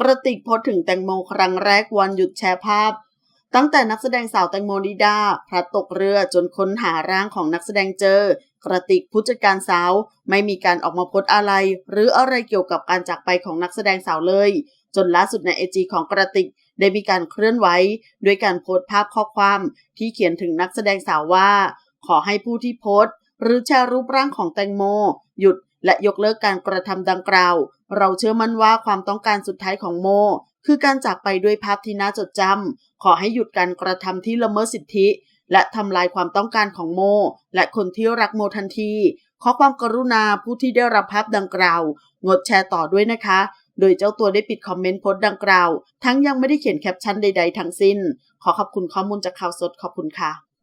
กระติกโพสถึงแตงโมครั้งแรกวันหยุดแชร์ภาพ ตั้งแต่นักแสดงสาวแตงโมนิดาพลัดตกเรือจนค้นหาร่างของนักแสดงเจอ กระติกผู้จัดการสาว ไม่มีการออกมาโพสอะไร หรืออะไรเกี่ยวกับการจากไปของนักแสดงสาวเลย จนล่าสุดในไอจีของกระติกได้มีการเคลื่อนไหวด้วยการโพสภาพข้อความที่เขียนถึงนักแสดงสาวว่า ขอให้ผู้ที่โพสหรือแชร์รูปร่างของแตงโม หยุด และยกเลิกการกระทำดังกล่าว เราเชื่อมั่นว่าความต้องการสุดท้ายของโม คือการจากไปด้วยภาพที่น่าจดจำขอให้หยุดการกระทำที่ละเมิดสิทธิ และทำลายความต้องการของโม และคนที่รักโมทันที ขอความกรุณาผู้ที่ได้รับภาพดังกล่าว งดแชร์ต่อด้วยนะคะ โดยเจ้าตัวได้ปิดคอมเมนต์โพสต์ดังกล่าว ทั้งยังไม่ได้เขียนแคปชั่นใด ๆ ทั้งสิ้น ขอขอบคุณข้อมูลจากข่าวสดขอบคุณค่ะ